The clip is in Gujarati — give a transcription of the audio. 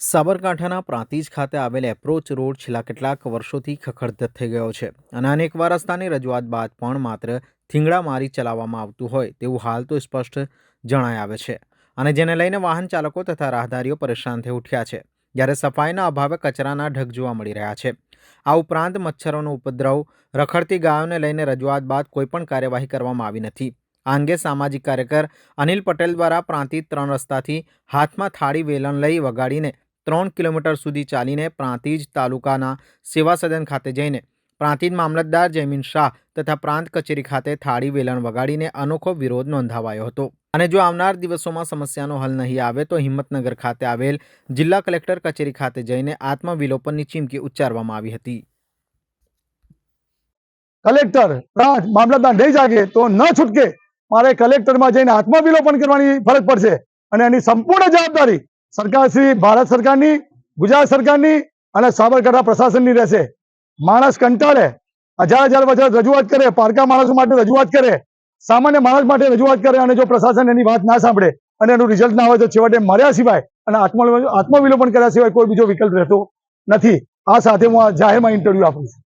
સાબરકાંઠાના પ્રાંતિજ ખાતે આવેલ એપ્રોચ રોડ છેલ્લા કેટલાક વર્ષોથી ખખડધત થઈ ગયો છે અને અનેકવાર રસ્તાની રજૂઆત બાદ પણ માત્ર થીંગડા મારી ચલાવવામાં આવતું હોય તેવું હાલ તો સ્પષ્ટ જણાય આવે છે. અને જેને લઈને વાહન ચાલકો તથા રાહદારીઓ પરેશાન થઈ ઉઠ્યા છે. જ્યારે સફાઈના અભાવે કચરાના ઢગ જોવા મળી રહ્યા છે. આ ઉપરાંત મચ્છરોનો ઉપદ્રવ રખડતી ગાયોને લઈને રજૂઆત બાદ કોઈપણ કાર્યવાહી કરવામાં આવી નથી. આ અંગે સામાજિક કાર્યકર અનિલ પટેલ દ્વારા પ્રાંતિજ ત્રણ રસ્તાથી હાથમાં થાળી વેલણ લઈ વગાડીને ત્રણ કિલોમીટર સુધી ચાલીને પ્રાંતિજ તાલુકાના સેવા સદન ખાતે જઈને પ્રાંતિજ મામલતદાર જયમીન શાહ તથા પ્રાંત કચેરી ખાતે થાળી વેલણ વગાડીને અનોખો વિરોધ નોંધાવાયો હતો. અને જો આવનાર દિવસોમાં સમસ્યાનો હલ નહીં આવે તો હિંમતનગર ખાતે આવેલ જિલ્લા કલેક્ટર કચેરી ખાતે જઈને આત્મવિલોપનની ચીમકી ઉચ્ચારવામાં આવી હતી. કલેક્ટર મામલતદાર નહીં જાગે તો ન છૂટકે મારે કલેક્ટરમાં જઈને આત્મવિલોપન કરવાની ફરજ પડશે અને એની સંપૂર્ણ જવાબદારી સરકાર શ્રી, ભારત સરકારની, ગુજરાત સરકારની અને સાબરકાંઠા પ્રશાસનની રહેશે. માણસ કંટાળે, હજાર હજાર વખત રજૂઆત કરે, પારકા માણસો માટે રજૂઆત કરે, સામાન્ય માણસ માટે રજૂઆત કરે અને જો પ્રશાસન એની વાત ના સાંભળે અને એનું રિઝલ્ટ ના હોય તો છેવટે મર્યા સિવાય અને આત્મ આત્મવિલોપન કર્યા સિવાય કોઈ બીજો વિકલ્પ રહેતો નથી. આ સાથે હું આ જાહેરમાં ઇન્ટરવ્યુ આપું છું.